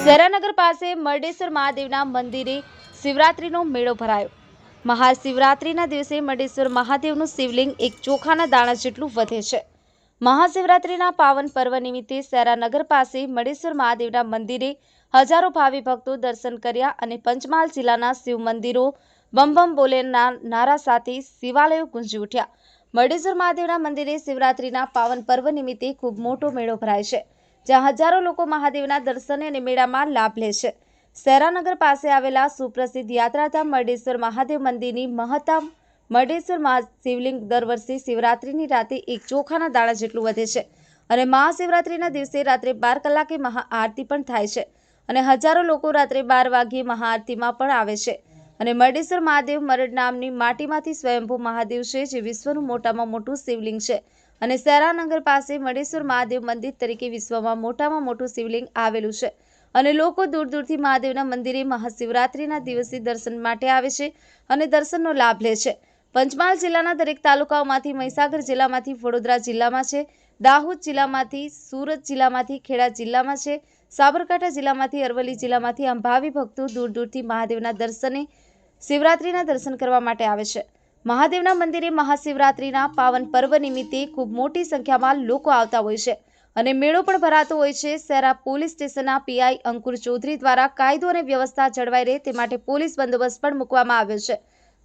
સેરાનગર પાસે મરડેશ્વર મહાદેવના મંદિરે શિવરાત્રિનો મેળો ભરાયો. મહાશિવરાત્રિના દિવસે મરડેશ્વર મહાદેવનું શિવલિંગ એક ચોખાના દાણા જેટલું વધે છે. મહાશિવરાત્રિના પાવન પર્વ નિમિત્તે સેરાનગર પાસે મડેશ્વર મહાદેવના મંદિરે હજારો ભાવિ ભક્તો દર્શન કર્યા અને પંચમહાલ જિલ્લાના શિવ મંદિરો બમ બમ બોલેના નારા સાથે શિવાલયો ગુંજી ઉઠ્યા. મરડેશ્વર મહાદેવના મંદિરે શિવરાત્રીના પાવન પર્વ નિમિત્તે ખૂબ મોટો મેળો ભરાય છે, જ્યાં હજારો લોકો મહાદેવના દર્શને અને મેળામાં લાભ લે છે. સેરાનગર પાસે આવેલા સુપ્રસિદ્ધ યાત્રાધામ મરડેશ્વર મહાદેવ મંદિરની મહત્તમ મરડેશ્વર મહા શિવલિંગ દર વર્ષે શિવરાત્રિની રાતે એક ચોખાના દાણા જેટલું વધે છે અને મહાશિવરાત્રિના દિવસે રાત્રે બાર કલાકે મહાઆરતી પણ થાય છે અને હજારો લોકો રાત્રે બાર વાગ્યે મહાઆરતીમાં પણ આવે છે. અને મરડેશ્વર મહાદેવ મરડ નામની માટીમાંથી સ્વયંભૂ મહાદેવ છે, જે વિશ્વનું મોટામાં મોટું શિવલિંગ છે. અને સેરાનગર પાસે મરડેશ્વર મહાદેવ મંદિર તરીકે વિશ્વમાં મોટામાં મોટું શિવલિંગ આવેલું છે. અને લોકો દૂર દૂરથી મહાદેવના મંદિરે મહાશિવરાત્રિના દિવસે દર્શન માટે આવે છે અને દર્શનનો લાભ લે છે. પંચમહાલ જિલ્લાના દરેક તાલુકાઓમાંથી મહીસાગર જિલ્લામાંથી વડોદરા જિલ્લામાં છે, દાહોદ જિલ્લામાંથી સુરત જિલ્લામાંથી ખેડા જિલ્લામાં છે સાબરકાંઠા જિલ્લામાંથી, અરવલ્લી જિલ્લામાંથી આમ ભાવિ ભક્તો દૂર દૂરથી મહાદેવના દર્શને શિવરાત્રિના દર્શન કરવા માટે આવે છે. મહાદેવના મંદિરે મહાશિવરાત્રિના પાવન પર્વ નિમિત્તે ખૂબ મોટી સંખ્યામાં લોકો આવતા હોય છે અને મેળો પણ ભરાતો હોય છે. સેરા પોલીસ સ્ટેશનના પીઆઈ અંકુર ચૌધરી દ્વારા કાયદો અને વ્યવસ્થા જળવાઈ રહે તે માટે પોલીસ બંદોબસ્ત પણ મૂકવામાં આવ્યો છે.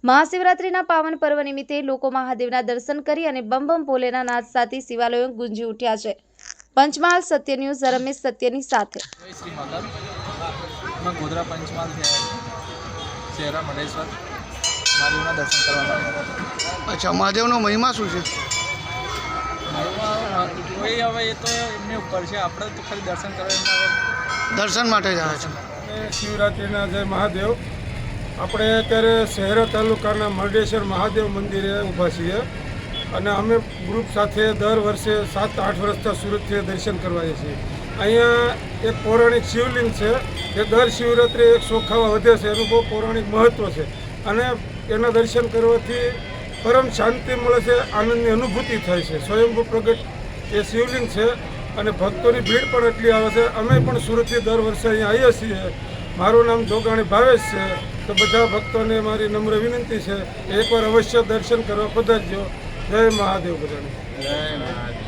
મહાશિવરાત્રિના પાવન પર્વ નિમિત્તે લોકો મહાદેવના દર્શન કરી અને બમ બમ ભોલેના નાદ સાથે શિવાલયો ગુંજી ઉઠ્યા છે. પંચમહાલ સત્ય ન્યૂઝ રમેશ સત્યની સાથે. ગોધરા પંચમહાલથી શહેરા મહાદેવના દર્શન કરવા અચ્છા મહાદેવનો મહિમા શું છે? કોઈ હવે એ તો એમની ઉપર છે. આપણે તો ખાલી દર્શન કરવા દર્શન માટે જાય છે. શિવરાત્રિના જય મહાદેવ આપણે અત્યારે શહેરા તાલુકાના મરડેશ્વર મહાદેવ મંદિરે ઊભા છીએ. અને અમે ગ્રુપ સાથે દર વર્ષે સાત આઠ વર્ષથી સુરતથી દર્શન કરવા જઈએ છીએ. અહીંયા એક પૌરાણિક શિવલિંગ છે જે દર શિવરાત્રિ એક સોખાવા વધે છે, એનું બહુ પૌરાણિક મહત્ત્વ છે. અને એના દર્શન કરવાથી પરમ શાંતિ મળે છે, આનંદની અનુભૂતિ થાય છે. સ્વયંભૂ પ્રગટ એ શિવલિંગ છે અને ભક્તોની ભીડ પણ એટલી આવે છે. અમે પણ સુરતથી દર વર્ષે અહીંયા આવીએ છીએ. મારું નામ જોગાણી ભાવેશ છે. તો બધા ભક્તોને મારી નમ્ર વિનંતી છે. એકવાર અવશ્ય દર્શન કરવા પધારજો. જય મહાદેવ બધાને.